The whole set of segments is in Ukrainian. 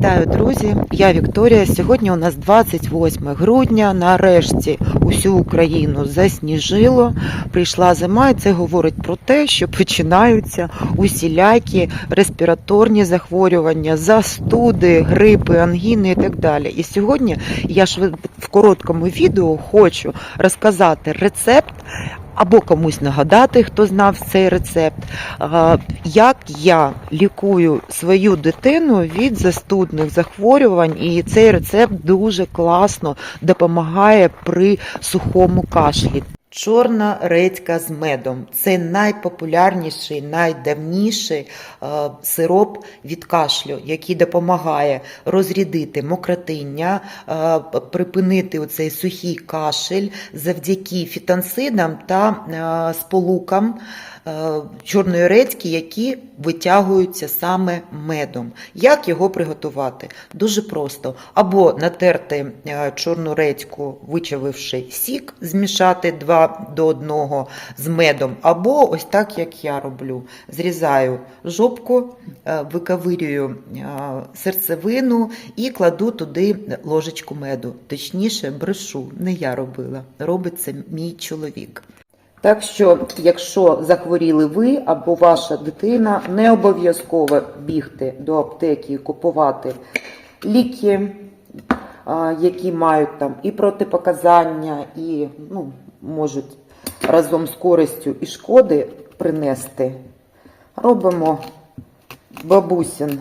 Вітаю, друзі! Я Вікторія. Сьогодні у нас 28 грудня. Нарешті усю Україну засніжило. Прийшла зима, і це говорить про те, що починаються усілякі респіраторні захворювання, застуди, грипи, ангіни і так далі. І сьогодні я ж в короткому відео хочу розказати рецепт. Або комусь нагадати, хто знав цей рецепт, як я лікую свою дитину від застудних захворювань, і цей рецепт дуже класно допомагає при сухому кашлі. Чорна редька з медом це найпопулярніший, найдавніший е, сироп від кашлю, який допомагає розрядити мокротиння, е, припинити оцей сухий кашель завдяки фітонцидам та е, сполукам чорної редьки, які витягуються саме медом. Як його приготувати? Дуже просто. Або натерти чорну редьку, вичавивши сік, змішати 2 до 1 з медом, або ось так, як я роблю. Зрізаю жопку, е, викавирюю е, серцевину і кладу туди ложечку меду. Точніше, брешу. Не я робила, робить це мій чоловік. Так що, якщо захворіли ви або ваша дитина, не обов'язково бігти до аптеки і купувати ліки, які мають там і протипоказання, і ну, можуть разом з користю і шкоди принести. Робимо бабусін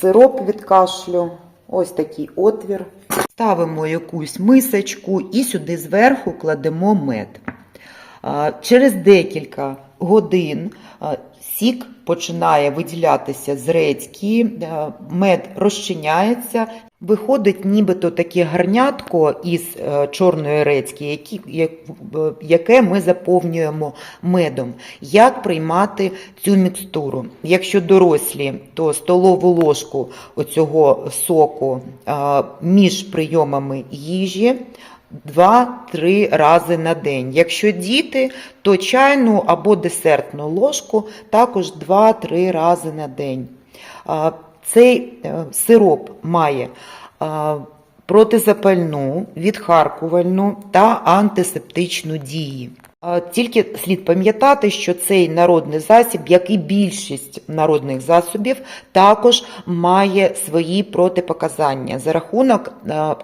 сироп від кашлю, ось такий отвір. Ставимо якусь мисочку і сюди зверху кладемо мед. Через декілька годин сік починає виділятися з редьки, мед розчиняється, виходить нібито таке гарнятко із е, чорної редьки, е, яке ми заповнюємо медом. Як приймати цю мікстуру? Якщо дорослі, то столову ложку оцього соку між прийомами їжі. Два-три рази на день. Якщо діти, то чайну або десертну ложку також 2-3 рази на день. Цей е, сироп має протизапальну, відхаркувальну та антисептичну дії. Тільки слід пам'ятати, що цей народний засіб, як і більшість народних засобів, також має свої протипоказання за рахунок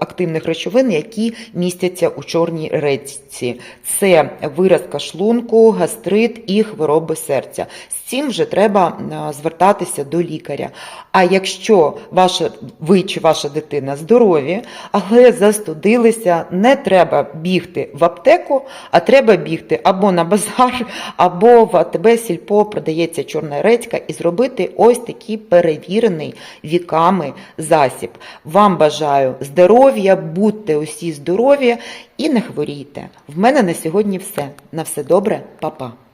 активних речовин, які містяться у чорній речці. Це виразка шлунку, гастрит і хвороби серця. Цим вже треба е, звертатися до лікаря. А якщо ваша, ви чи ваша дитина здорові, але застудилися, не треба бігти в аптеку, а треба бігти або на базар, або в АТБ сільпо продається чорна редька і зробити ось такий перевірений віками засіб. Вам бажаю здоров'я, будьте усі здорові і не хворійте. В мене на сьогодні все. На все добре, па-па.